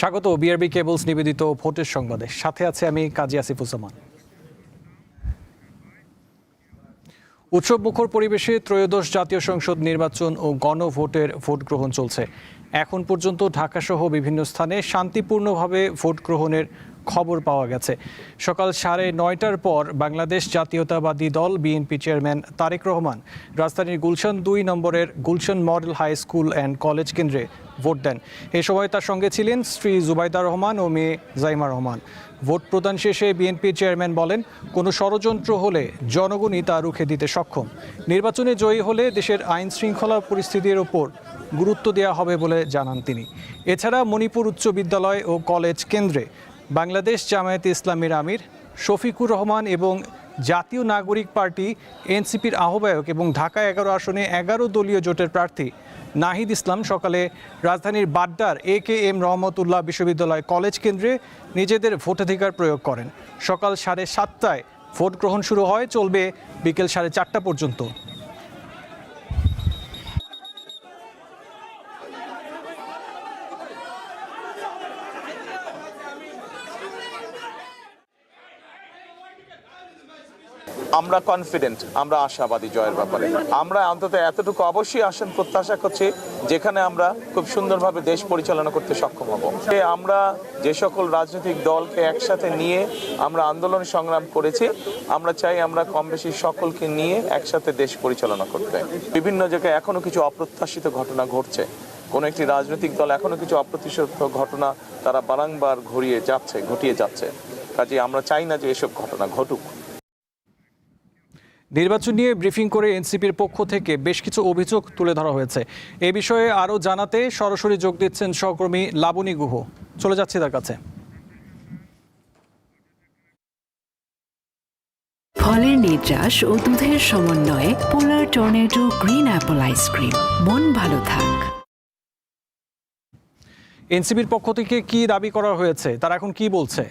স্বাগত BRB cables নিবেদিত ভোটের সংবাদে। সাথে আছে আমি কাজী আসিফুজ্জামান। উৎসব মুখর পরিবেশে ত্রয়োদশ জাতীয় সংসদ নির্বাচন ও গণভোটের ভোট গ্রহণ চলছে। এখন পর্যন্ত ঢাকাসহ বিভিন্ন স্থানে শান্তিপূর্ণভাবে ভোট গ্রহণের খবর পাওয়া গেছে। সকাল সাড়ে নয়টার পর বাংলাদেশ জাতীয়তাবাদী দল বিএনপি চেয়ারম্যান তারেক রহমান রাজধানীর গুলশান দুই নম্বরের Gulshan model high school and college কেন্দ্রে ভোট দেন। এ সময় তার সঙ্গে ছিলেন স্ত্রী জুবাইদা রহমান ও মেয়ে জাইমা রহমান। ভোট প্রদান শেষে বিএনপি চেয়ারম্যান বলেন, কোনো ষড়যন্ত্র হলে জনগণই তা রুখে দিতে সক্ষম। নির্বাচনে জয়ী হলে দেশের আইন শৃঙ্খলা পরিস্থিতির ওপর গুরুত্ব দেওয়া হবে বলে জানান তিনি। এছাড়া মণিপুর উচ্চ বিদ্যালয় ও কলেজ কেন্দ্রে বাংলাদেশ জামায়াতে ইসলামীর আমির শফিকুর রহমান এবং জাতীয় নাগরিক পার্টি এনসিপির আহ্বায়ক এবং ঢাকা এগারো আসনে এগারো দলীয় জোটের প্রার্থী নাহিদ ইসলাম সকালে রাজধানীর বাড্ডার এ কে এম রহমতুল্লাহ বিশ্ববিদ্যালয় কলেজ কেন্দ্রে নিজেদের ভোটাধিকার প্রয়োগ করেন। সকাল সাড়ে সাতটায় ভোট গ্রহণ শুরু হয়, চলবে বিকেল সাড়ে চারটা পর্যন্ত। আমরা কনফিডেন্ট আমরা আশাবাদী জয়ের ব্যাপারে। আমরা অন্তত এতটুকু অবশ্যই আসেন, প্রত্যাশা করছি যেখানে আমরা খুব সুন্দরভাবে দেশ পরিচালনা করতে সক্ষম হব। আমরা যে সকল রাজনৈতিক দলকে একসাথে নিয়ে আমরা আন্দোলন সংগ্রাম করেছি, আমরা চাই আমরা কম বেশি সকলকে নিয়ে একসাথে দেশ পরিচালনা করতে। বিভিন্ন জায়গায় এখনও কিছু অপ্রত্যাশিত ঘটনা ঘটছে। কোনো একটি রাজনৈতিক দল এখনও কিছু অপ্রত্যাশিত ঘটনা তারা বারংবার ঘুরিয়ে যাচ্ছে, ঘটিয়ে যাচ্ছে। কাজে আমরা চাই না যে এসব ঘটনা ঘটুক। নির্বাচন নিয়ে ব্রিফিং করে এনসিপির পক্ষ থেকে বেশ কিছু অভিযোগ তুলে ধরা হয়েছে। এ বিষয়ে আরও জানাতে সরাসরি যোগ দিচ্ছেন সহকর্মী লাবণী গুহ। চলে যাচ্ছি তার কাছে। ফলের নির্যাস ও দুধের সমন্বয়ে Polar tornado green apple ice cream মন ভালো থাক। এনসিপির পক্ষ থেকে কি দাবি করা হয়েছে? তারা এখন কি বলছে?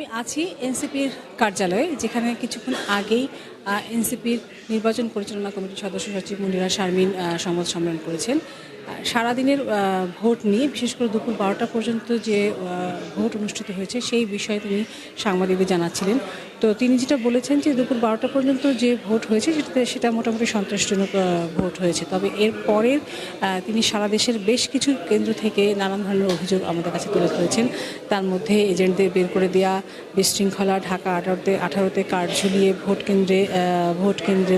আমি আছি এনসিপির কার্যালয়ে, যেখানে কিছুক্ষণ আগেই এনসিপির নির্বাচন পরিচালনা কমিটির সদস্য সচিব মনিরা শারমিন সংবাদ সম্মেলন করেছেন। সারাদিনের ভোট নিয়ে, বিশেষ করে দুপুর বারোটা পর্যন্ত যে ভোট অনুষ্ঠিত হয়েছে, সেই বিষয়ে তিনি সাংবাদিকদের জানাচ্ছিলেন। তো তিনি যেটা বলেছেন যে দুপুর বারোটা পর্যন্ত যে ভোট হয়েছে, সেটাতে সেটা মোটামুটি সন্তোষজনক ভোট হয়েছে। তবে এর পরের তিনি সারা দেশের বেশ কিছু কেন্দ্র থেকে নানান ধরনের অভিযোগ আমাদের কাছে তুলে ধরেছেন। তার মধ্যে এজেন্টদের বের করে দেওয়া বিশৃঙ্খলা, ঢাকা আঠারোতে আঠারোতে কার্ড ঝুলিয়ে ভোট কেন্দ্রে ভোট কেন্দ্রে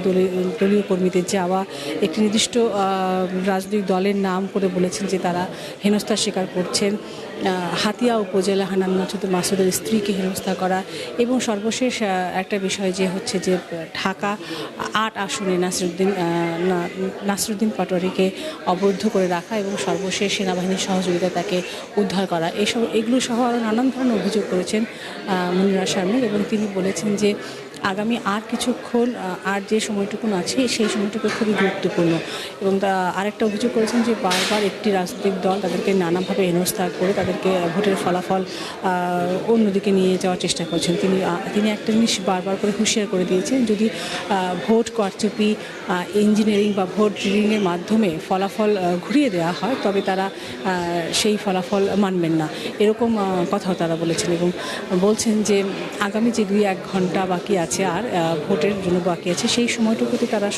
দলীয় কর্মীদের যাওয়া। একটি নির্দিষ্ট রাজনৈতিক দলের নাম করে বলেছেন যে তারা হেনস্থার শিকার করছেন। হাতিয়া উপজেলা হানান মাসুদ মাসুদের স্ত্রীকে হেনস্থা করা এবং সর্বশেষ আহ, একটা বিষয় যে হচ্ছে যে ঢাকা আট আসনে নাসিরুদ্দিন নাসিরুদ্দিন পাটোয়ারিকে অবরুদ্ধ করে রাখা এবং সর্বশেষ সেনাবাহিনীর সহযোগিতা তাকে উদ্ধার করা। এসব এগুলো সহ আরও নানান ধরনের অভিযোগ করেছেন মনিরা শারমিন এবং তিনি বলেছেন যে আগামী আর কিছুক্ষণ আর যে সময়টুকুন আছে, সেই সময়টুকু খুবই গুরুত্বপূর্ণ। এবং তা আরেকটা অভিযোগ করেছেন যে বারবার একটি রাজনৈতিক দল তাদেরকে নানাভাবে হেনস্থা করে তাদেরকে ভোটের ফলাফল অন্যদিকে নিয়ে যাওয়ার চেষ্টা করছেন। তিনি তিনি একটা জিনিস বারবার করে হুঁশিয়ার করে দিয়েছেন, যদি ভোট কারচুপি ইঞ্জিনিয়ারিং বা ভোট রিডিংয়ের মাধ্যমে ফলাফল ঘুরিয়ে দেওয়া হয়, তবে তারা সেই ফলাফল মানবেন না। এরকম কথাও তারা বলেছেন এবং বলছেন যে আগামী যে দুই এক ঘণ্টা বাকি আছে আর ভোটের জন্য বাকি আছে। সেই সময়টুকুতে তারা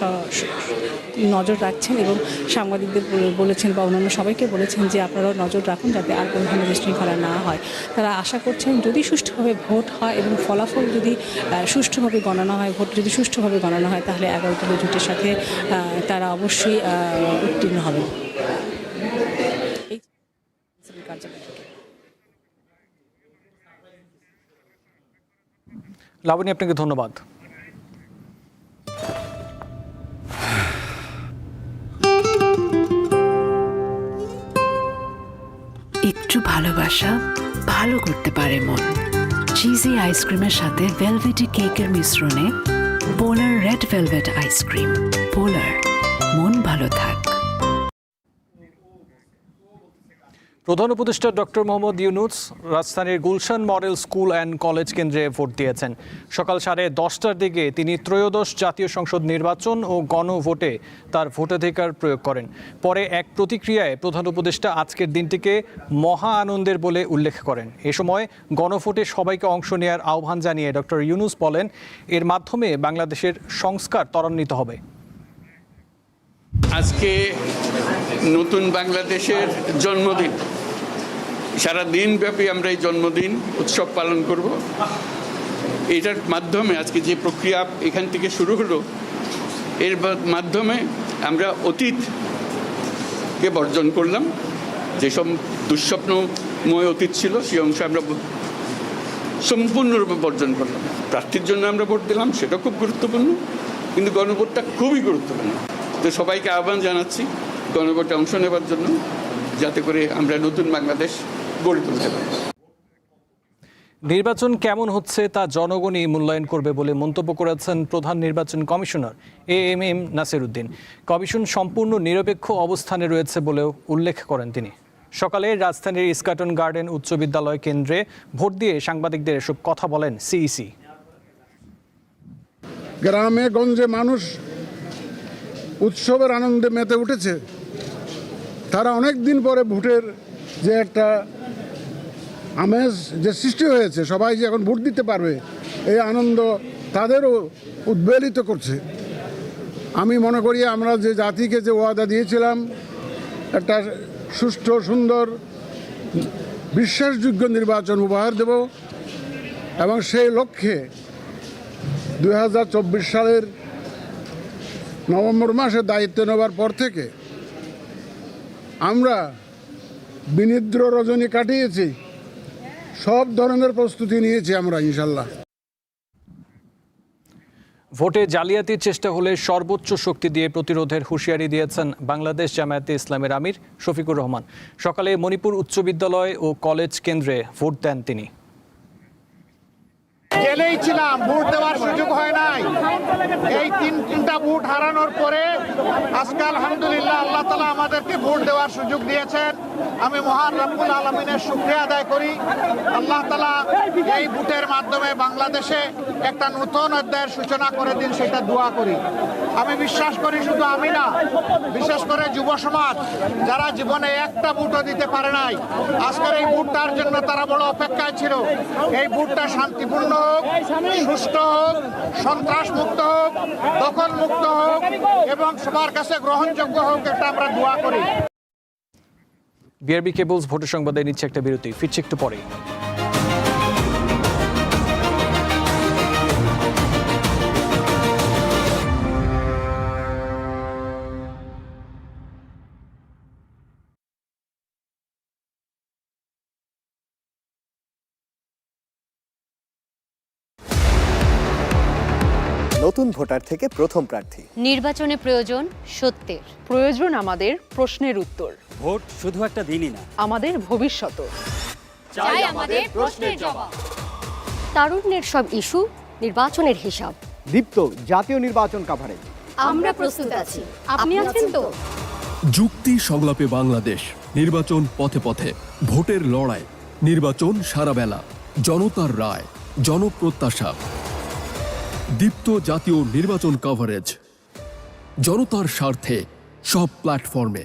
নজর রাখছেন এবং সাংবাদিকদের বলেছেন বা অন্যান্য সবাইকে বলেছেন যে আপনারাও নজর রাখুন যাতে আর কোনো ধরনের বিশৃঙ্খলা না হয়। তারা আশা করছেন যদি সুষ্ঠুভাবে ভোট হয় এবং ফলাফল যদি সুষ্ঠুভাবে গণনা হয়, ভোট যদি সুষ্ঠুভাবে গণনা হয়, তাহলে এগারো জোটের সাথে তারা অবশ্যই উত্তীর্ণ হবেন এই কার্যালয় থেকে। লাবণী, আপনাকে ধন্যবাদ। একটু ভালোবাসা ভালো করতে পারে মন। চিজি আইসক্রিমের সাথে ভেলভেটি কেকের মিশ্রণে Polar red velvet ice cream Polar মন ভালো থাক। প্রধান উপদেষ্টা ডক্টর মোহাম্মদ ইউনুস রাজধানীর Gulshan model school and college কেন্দ্রে ভোট দিয়েছেন। সকাল সাড়ে দশটার দিকে তিনি ত্রয়োদশ জাতীয় সংসদ নির্বাচন ও গণভোটে তার ভোটাধিকার প্রয়োগ করেন। পরে এক প্রতিক্রিয়ায় প্রধান উপদেষ্টা আজকের দিনটিকে মহা আনন্দের বলে উল্লেখ করেন। এ সময় গণভোটে সবাইকে অংশ নেওয়ার আহ্বান জানিয়ে ডক্টর ইউনুস বলেন, এর মাধ্যমে বাংলাদেশের সংস্কার ত্বরান্বিত হবে। আজকে নতুন বাংলাদেশের জন্মদিন। সারা দিনব্যাপী আমরা এই জন্মদিন, উৎসব পালন করব। এটার মাধ্যমে আজকে যে প্রক্রিয়া এখান থেকে শুরু হলো, এর মাধ্যমে আমরা অতীতকে বর্জন করলাম। যেসব দুঃস্বপ্নময় অতীত ছিল, সেই অংশ আমরা সম্পূর্ণরূপে বর্জন করলাম। প্রার্থীর জন্য আমরা ভোট দিলাম, সেটা খুব গুরুত্বপূর্ণ। কিন্তু গণভোটটা খুবই গুরুত্বপূর্ণ। তো সবাইকে আহ্বান জানাচ্ছি গণভোটে অংশ নেবার জন্য যাতে করে আমরা নতুন বাংলাদেশ গড়ে তুলতে পারি। নির্বাচন কেমন হচ্ছে তা জনগণই মূল্যায়ন করবে বলে মন্তব্য করেছেন প্রধান নির্বাচন commissioner A M M Nasiruddin. Commission সম্পূর্ণ নিরপেক্ষ অবস্থানে রয়েছে বলেও উল্লেখ করেন তিনি। সকালে রাজধানীর ইস্কাটন গার্ডেন উচ্চ বিদ্যালয় কেন্দ্রে ভোট দিয়ে সাংবাদিকদের এসব কথা বলেন সিইসি। গ্রামে গঞ্জে মানুষ উৎসবের আনন্দে মেতে উঠেছে। তারা অনেক দিন পরে ভোটের যে একটা আমেজ যে সৃষ্টি হয়েছে, সবাই যে এখন ভোট দিতে পারবে, এই আনন্দ তাদেরও উদ্বেলিত করছে। আমি মনে করি আমরা যে জাতিকে যে ওয়াদা দিয়েছিলাম, একটা সুষ্ঠু, সুন্দর, বিশ্বাসযোগ্য নির্বাচন উপহার দেব এবং সেই লক্ষ্যে দু হাজার চব্বিশ সালের নভেম্বর মাসে দায়িত্ব নেবার পর থেকে আমরা বিনিদ্র রজনী কাটিয়েছি। সব ধরনের প্রস্তুতি নিয়েছি আমরা ইনশাল্লাহ। ভোটে জালিয়াতির চেষ্টা হলে সর্বোচ্চ শক্তি দিয়ে প্রতিরোধের হুঁশিয়ারি দিয়েছেন বাংলাদেশ জামায়াতে ইসলামের আমির শফিকুর রহমান। সকালে মণিপুর উচ্চ বিদ্যালয় ও কলেজ কেন্দ্রে ভোট দেন তিনি। জেলেই ছিলাম ভোট দেওয়ার সুযোগ হয় নাই। এই তিন তিনটা ভোট হারানোর পরে আজকে আলহামদুলিল্লাহ আল্লাহ তালা আমাদেরকে ভোট দেওয়ার সুযোগ দিয়েছেন। আমি মহান রব্বুল আলমিনের শুক্রিয়া আদায় করি। আল্লাহ তালা এই ভোটের মাধ্যমে বাংলাদেশে একটা নতুন অধ্যায়ের সূচনা করে দিন, সেটা দোয়া করি। আমি বিশ্বাস করি শুধু আমি না, বিশেষ করে যুব সমাজ, যারা জীবনে একটা ভোটও দিতে পারে নাই, আজকের এই ভোটটার জন্য তারা বড় অপেক্ষায় ছিল। এই ভোটটা শান্তিপূর্ণ হোক, সুষ্ঠু হোক সন্ত্রাস মুক্ত হোক দখল মুক্ত হোক এবং সবার কাছে গ্রহণযোগ্য হোক, এটা আমরা দোয়া করি। বিআরবি কেবলস ভোটের সংবাদে নিচ্ছে একটা বিরতি। ফিরছে একটু পরেই। নতুন ভোটার থেকে প্রথম প্রার্থী। নির্বাচনে প্রয়োজন সত্যের। প্রয়োজন আমাদের প্রশ্নের উত্তর। ভোট শুধু একটা দিনই না। আমাদের ভবিষ্যৎ। চাই আমাদের প্রশ্নের জবাব। তারুণ্যের সব ইস্যু নির্বাচনের হিসাব। দীপ্ত জাতীয় নির্বাচন কাভারেজ আমরা প্রস্তুত আছি। আপনি আছেন তো? যুক্তি সংলাপে বাংলাদেশ নির্বাচন পথে পথে ভোটের লড়াই নির্বাচন সারাবেলা জনতার রায় জনপ্রত্যাশা। দীপ্ত জাতীয় নির্বাচন কভারেজ জনতার স্বার্থে সব প্ল্যাটফর্মে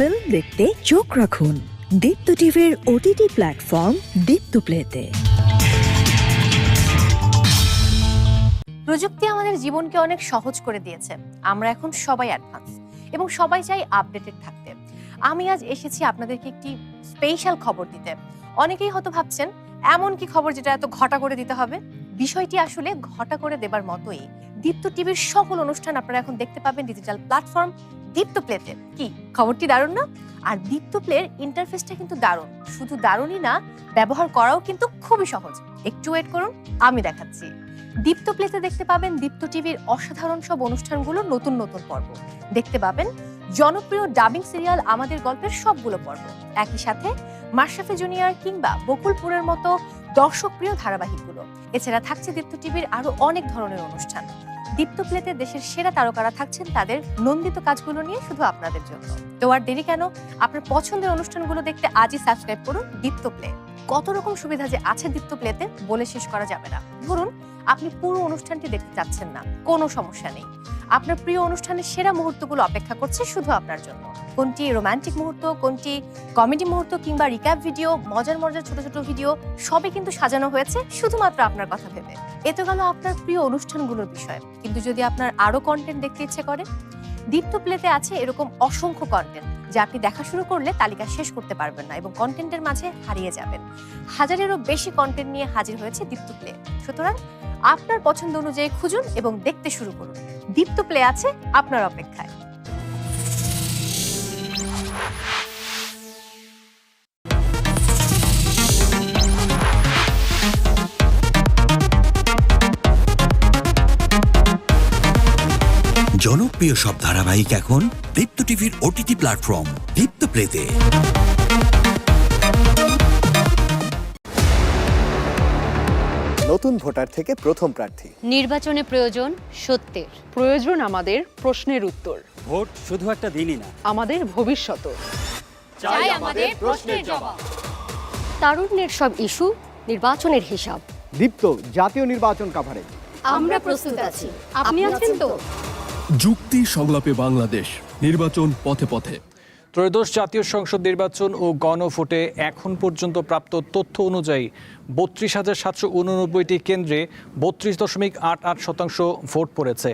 ফিল্ম দেখতে চোখ রাখুন। দীপ্ত টিভির ওটিটি প্ল্যাটফর্ম দীপ্ত প্লেতে। প্রযুক্তি আমাদের জীবনকে অনেক সহজ করে দিয়েছে। আমরা এখন সবাই অ্যাডভান্স এবং সবাই চাই আপডেটেড থাকতে। আমি আজ এসেছি আপনাদেরকে একটি স্পেশাল খবর দিতে। অনেকেই হয়তো ভাবছেন, এমন কি খবর যেটা এত ঘটা করে দিতে হবে? বিষয়টি আসলে ঘটা করে দেবার মতোই দীপ্ত টিভির সকল অনুষ্ঠান আপনারা এখন দেখতে পাবেন ডিজিটাল প্ল্যাটফর্ম দীপ্ত প্লেতে কি? খবরটি দারুণ না? আর দীপ্ত প্লের ইন্টারফেসটা কিন্তু দারুণ। শুধু দারুণই না, ব্যবহার করাও কিন্তু খুবই সহজ। একটু ওয়েট করুন, আমি দেখাচ্ছি। দীপ্ত প্লেতে দেখতে পাবেন দীপ্ত টিভির অসাধারণ সব অনুষ্ঠানগুলো নতুন নতুন পর্ব। দেখতে পাবেন জনপ্রিয় ডাবিং সিরিয়াল আমাদের গল্পের সবগুলো পর্ব। একই সাথে মাশরাফি জুনিয়র কিংবা বকুলপুরের মতো দর্শকপ্রিয় ধারাবাহিকগুলো। এছাড়া থাকছে দীপ্ত টিভির আরও অনেক ধরনের অনুষ্ঠান। দীপ্ত প্লেতে দেশের সেরা তারকারা থাকছেন তাদের নন্দিত কাজগুলো নিয়ে শুধু আপনাদের জন্য। তো আর দেরি কেন? আপনার পছন্দের অনুষ্ঠানগুলো দেখতে আজই সাবস্ক্রাইব করুন দীপ্ত প্লে। কত রকম সুবিধা যে আছে দীপ্ত প্লেতে বলে শেষ করা যাবে না। ধরুন, আপনি পুরো অনুষ্ঠানটি দেখতে চাচ্ছেন না, কোনো সমস্যা নেই। আপনার প্রিয় অনুষ্ঠানের সেরা মুহূর্তগুলো অপেক্ষা করছে শুধু আপনার জন্য। কোনটি রোমান্টিক মুহূর্ত, কোনটি কমেডি মুহূর্ত কিংবা রিক্যাপ ভিডিও মজার মজার ছোট ছোট ভিডিও সবই কিন্তু সাজানো হয়েছে শুধুমাত্র আপনার কথা ভেবে। এ তো গেল আপনার প্রিয় অনুষ্ঠানগুলোর বিষয়। কিন্তু যদি আপনার আরও কন্টেন্ট দেখতে ইচ্ছে করে, দীপ্ত প্লেতে আছে এরকম অসংখ্য কন্টেন্ট যা আপনি দেখা শুরু করলে তালিকা শেষ করতে পারবেন না এবং কন্টেন্টের মাঝে হারিয়ে যাবেন। হাজারেরও বেশি কন্টেন্ট নিয়ে হাজির হয়েছে দীপ্ত প্লে সুতরাং আপনার পছন্দ অনুযায়ী খুঁজুন এবং দেখতে শুরু করুন। দীপ্ত প্লে আছে আপনার অপেক্ষায়। জনপ্রিয় সব ধারাবাহিক এখন দীপ্ত টিভির ওটিটি প্ল্যাটফর্ম দীপ্ত প্লেতে নতুন ভোটার থেকে প্রথম প্রার্থী। নির্বাচনে প্রয়োজন সত্যের। প্রয়োজন আমাদের প্রশ্নের উত্তর। ভোট শুধু একটা দিনই না। আমাদের ভবিষ্যৎ চাই আমাদের প্রশ্নের জবাব। তারুণ্যের সব ইস্যু নির্বাচনের হিসাব। দীপ্ত জাতীয় নির্বাচন কাভারেজ আমরা প্রস্তুত আছি। আপনি আছেন তো? যুক্তি সংলাপে বাংলাদেশ নির্বাচন পথে পথে। ত্রয়োদশ জাতীয় সংসদ নির্বাচন ও গণভোটে এখন পর্যন্ত প্রাপ্ত তথ্য অনুযায়ী বত্রিশ হাজার সাতশো উননব্বইটি কেন্দ্রে বত্রিশ দশমিক আট আট শতাংশ ভোট পড়েছে।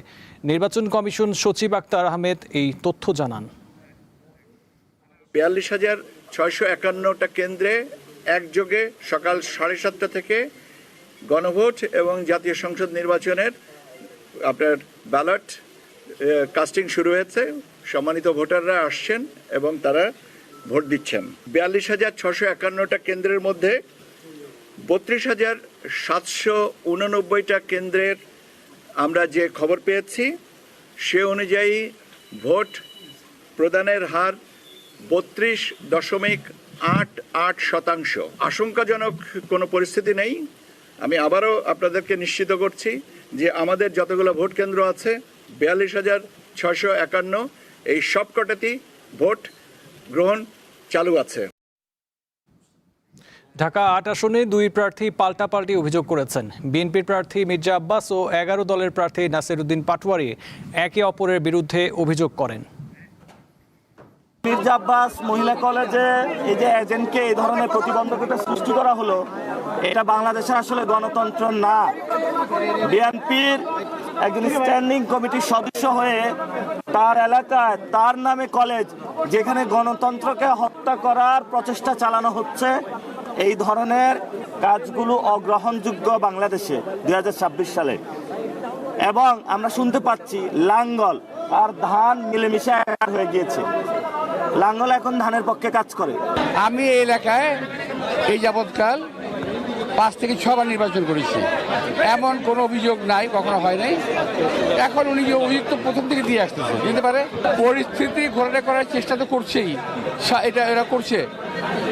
নির্বাচন কমিশন সচিব আক্তার আহমেদ এই তথ্য জানান। বিয়াল্লিশ হাজার ছয়শো একান্নটা কেন্দ্রে একযোগে সকাল সাড়ে সাতটা থেকে গণভোট এবং জাতীয় সংসদ নির্বাচনের আপনার ব্যালট কাস্টিং শুরু হয়েছে। সম্মানিত ভোটাররা আসছেন এবং তারা ভোট দিচ্ছেন। বিয়াল্লিশ হাজার ছশো একান্নটা কেন্দ্রের মধ্যে বত্রিশ হাজার সাতশো উননব্বইটা কেন্দ্রের আমরা যে খবর পেয়েছি, সে অনুযায়ী ভোট প্রদানের হার বত্রিশ দশমিক আট আট শতাংশ। আশঙ্কাজনক কোনো পরিস্থিতি নেই। আমি আবারও আপনাদেরকে নিশ্চিত করছি যে আমাদের যতগুলো ভোট কেন্দ্র আছে, বিয়াল্লিশ হাজার ছশো একান্ন এই সবকটাতেই ভোট গ্রহণ চালু আছে। ঢাকা আট আসনে দুই প্রার্থী পাল্টাপাল্টি অভিযোগ করেছেন। বিএনপির প্রার্থী মির্জা আব্বাস ও এগারো দলের প্রার্থী নাসির উদ্দিন পাটোয়ারি একে অপরের বিরুদ্ধে অভিযোগ করেন। মির্জা আব্বাস মহিলা কলেজে এই যে এজেন্টকে এই ধরনের প্রতিবন্ধকতা সৃষ্টি করা হলো এটা বাংলাদেশের আসলে গণতন্ত্র না। বিএনপির একজন স্ট্যান্ডিং কমিটির সদস্য হয়ে তার এলাকায়, তার নামে কলেজ যেখানে গণতন্ত্রকে হত্যা করার প্রচেষ্টা চালানো হচ্ছে, এই ধরনের কাজগুলো অগ্রহণযোগ্য বাংলাদেশে দুই হাজার ছাব্বিশ সালে। এবং আমরা শুনতে পাচ্ছি, লাঙ্গল আর ধান মিলেমিশে একাকার হয়ে গিয়েছে। লাঙ্গল এখন ধানের পক্ষে কাজ করে। আমি এই এলাকায় এই যাবৎকাল পাঁচ থেকে ছবার নির্বাচন করেছি। এমন কোনো অভিযোগ নাই, কখনো হয় নাই। এখন উনি যে অভিযোগ তো প্রথম থেকে দিয়ে আসতেছে দিতে পারে? পরিস্থিতি ঘোরাটা করার চেষ্টা তো করছেই। এটা এরা করছে।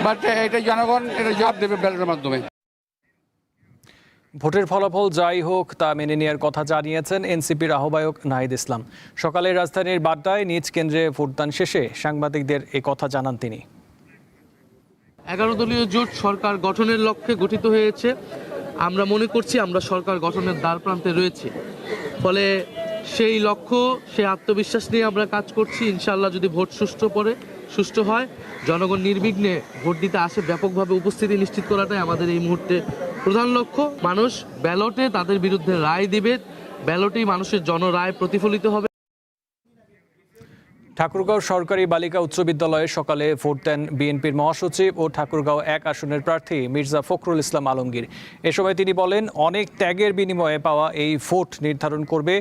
বাট এটা জনগণ এটা জবাব দেবে ব্যালটের মাধ্যমে। ভোটের ফলাফল যাই হোক, তা মেনে নেওয়ার কথা জানিয়েছেন এনসিপির আহ্বায়ক নাহিদ ইসলাম। সকালে রাজধানীর বাড্ডায় নিজ কেন্দ্রে ভোটদান শেষে সাংবাদিকদের এ কথা জানান তিনি। এগারো দলীয় জোট সরকার গঠনের লক্ষ্যে গঠিত হয়েছে। আমরা মনে করছি আমরা সরকার গঠনের দ্বার প্রান্তে রয়েছি। ফলে সেই লক্ষ্য, সেই আত্মবিশ্বাস নিয়ে আমরা কাজ করছি। ইনশাল্লাহ যদি ভোট সুষ্ঠু পড়ে, সুষ্ঠু হয়, জনগণ নির্বিঘ্নে ভোট দিতে আসে, ব্যাপকভাবে উপস্থিতি নিশ্চিত করাটাই আমাদের এই মুহূর্তে প্রধান লক্ষ্য। মানুষ ব্যালটে তাদের বিরুদ্ধে রায় দিবে। ব্যালটেই মানুষের জনরায় প্রতিফলিত হবে। ঠাকুরগাঁও সরকারি বালিকা উচ্চ বিদ্যালয়ে সকালে ভোট দেন বিএনপির মহাসচিব ও ঠাকুরগাঁও এক আসনের প্রার্থী মির্জা ফখরুল ইসলাম আলমগীর। এ সময় তিনি বলেন, অনেক ত্যাগের বিনিময়ে পাওয়া এই ভোট নির্ধারণ করবে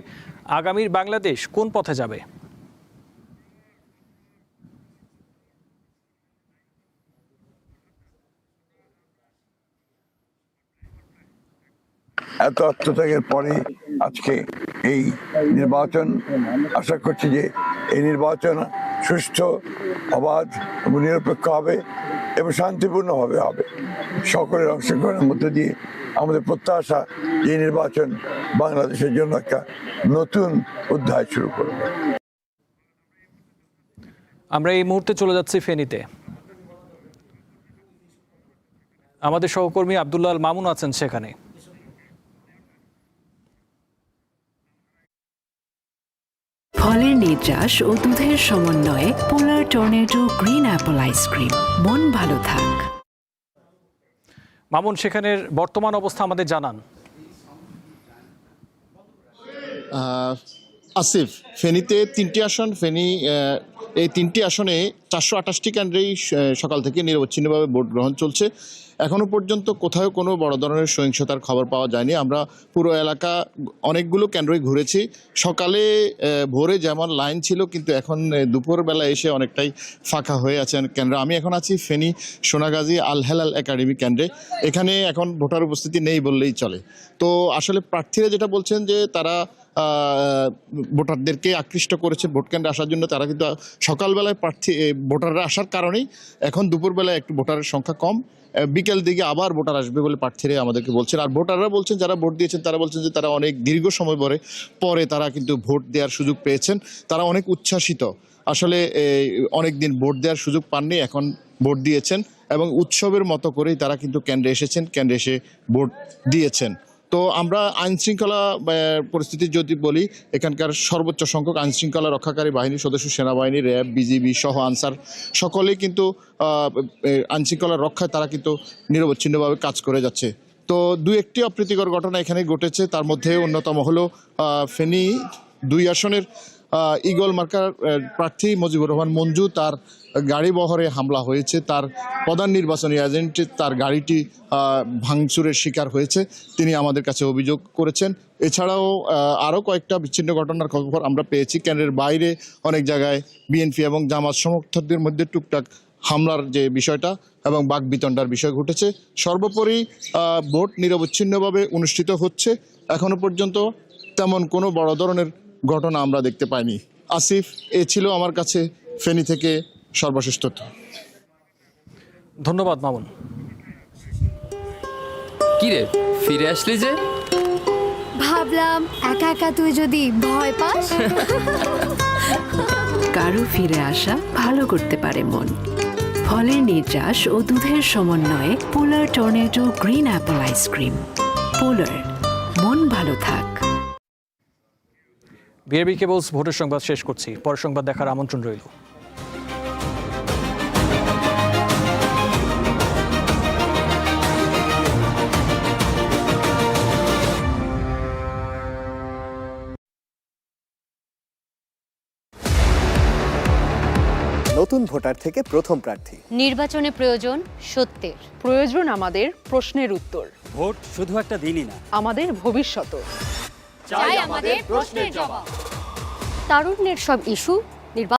আগামীর বাংলাদেশ কোন পথে যাবে? এত আত্মত্যাগের পরে আজকে এই নির্বাচন। আশা করছি যে এই নির্বাচন সুষ্ঠু, অবাধ এবং নিরপেক্ষ হবে এবং শান্তিপূর্ণভাবে হবে। সকলের অংশগ্রহণের মধ্যে দিয়ে আমাদের প্রত্যাশা এই নির্বাচন বাংলাদেশের জন্য একটা নতুন অধ্যায় শুরু করবে। আমরা এই মুহূর্তে চলে যাচ্ছি ফেনীতে। আমাদের সহকর্মী আবদুল্লাহ মামুন আছেন সেখানে। ফলের নির্যাস ও দুধের সমন্বয়ে Polar tornado green apple ice cream মন ভালো থাক। মামুন সেখানের বর্তমান অবস্থা আমাদের জানান। আসিফ, ফেনীতে তিনটি আসন, ফেনী এই তিনটি আসনে চারশো আঠাশটি কেন্দ্রেই সকাল থেকে নিরবচ্ছিন্নভাবে ভোট গ্রহণ চলছে। এখনও পর্যন্ত কোথাও কোনো বড় ধরনের সহিংসতার খবর পাওয়া যায়নি। আমরা পুরো এলাকা, অনেকগুলো কেন্দ্রই ঘুরেছি। সকালে ভোরে যেমন লাইন ছিল, কিন্তু এখন দুপুরবেলা এসে অনেকটাই ফাঁকা হয়ে আছেন কেন্দ্র। আমি এখন আছি ফেনী সোনাগাজী আল হেলাল একাডেমি কেন্দ্রে। এখানে এখন ভোটার উপস্থিতি নেই বললেই চলে। তো আসলে প্রার্থীরা যেটা বলছেন যে তারা ভোটারদেরকে আকৃষ্ট করেছে ভোট কেন্দ্রে আসার জন্য। তারা কিন্তু সকালবেলায় প্রার্থী ভোটাররা আসার কারণেই এখন দুপুরবেলায় একটু ভোটারের সংখ্যা কম। বিকেল দিকে আবার ভোটার আসবে বলে প্রার্থীরা আমাদেরকে বলছেন। আর ভোটাররা বলছেন, যারা ভোট দিয়েছেন, তারা বলছেন যে তারা অনেক দীর্ঘ সময় পরে পরে তারা কিন্তু ভোট দেওয়ার সুযোগ পেয়েছেন। তারা অনেক উচ্ছ্বাসিত। আসলে অনেক দিন ভোট দেওয়ার সুযোগ পাননি, এখন ভোট দিয়েছেন এবং উৎসবের মতো করেই তারা কিন্তু কেন্দ্রে এসেছেন, কেন্দ্রে এসে ভোট দিয়েছেন। তো আমরা আইনশৃঙ্খলা পরিস্থিতি যদি বলি এখানকার সর্বোচ্চ সংখ্যক আইনশৃঙ্খলা রক্ষাকারী বাহিনী সদস্য সেনাবাহিনী র্যাব বিজিবি সহ আনসার সকলেই কিন্তু আহ, এ, আইন শৃঙ্খলা রক্ষায় তারা কিন্তু নিরবচ্ছিন্নভাবে কাজ করে যাচ্ছে। তো দু একটি অপ্রীতিকর ঘটনা এখানে ঘটেছে। তার মধ্যে অন্যতম হলো ফেনি দুই আসনের ইগল মার্কার প্রার্থী মুজিবুর রহমান মঞ্জু তার গাড়ি বহরে হামলা হয়েছে। তার প্রধান নির্বাচনী এজেন্ট, তার গাড়িটি ভাঙচুরের শিকার হয়েছে। তিনি আমাদের কাছে অভিযোগ করেছেন। এছাড়াও আরও কয়েকটা বিচ্ছিন্ন ঘটনার খবর আমরা পেয়েছি। কেন্দ্রের বাইরে অনেক জায়গায় বিএনপি এবং জামাত সমর্থকদের মধ্যে টুকটাক হামলার যে বিষয়টা এবং বাকবিতণ্ডার বিষয় ঘটেছে। সর্বোপরি ভোট নিরবচ্ছিন্নভাবে অনুষ্ঠিত হচ্ছে। এখনও পর্যন্ত তেমন কোনো বড় ধরনের ঘটনা আমরা দেখতে পাইনি। আসিফ এ ছিল আমার কাছে ফেনী থেকে সর্বশেষ তথ্য। ধন্যবাদ মামুন। কিরে ফিরে আসলি যে? ভাবলাম একা একা তুই যদি ভয় পাস? কারও ফিরে আসা ভালো করতে পারে মন। ফলের নির্যাস ও দুধের সমন্বয়ে Polar tornado green apple ice cream. Polar মন ভালো থাক। বিএবি কেবলস ভোটের সংবাদ শেষ করছি। পরের সংবাদ দেখার আমন্ত্রণ রইল। নতুন ভোটার থেকে প্রথম প্রার্থী। নির্বাচনে প্রয়োজন সত্যের। প্রয়োজন আমাদের প্রশ্নের উত্তর। ভোট শুধু একটা দিনই না। আমাদের ভবিষ্যৎ চাই আমাদের প্রশ্নের জবাব। তারুণ্যের সব ইস্যু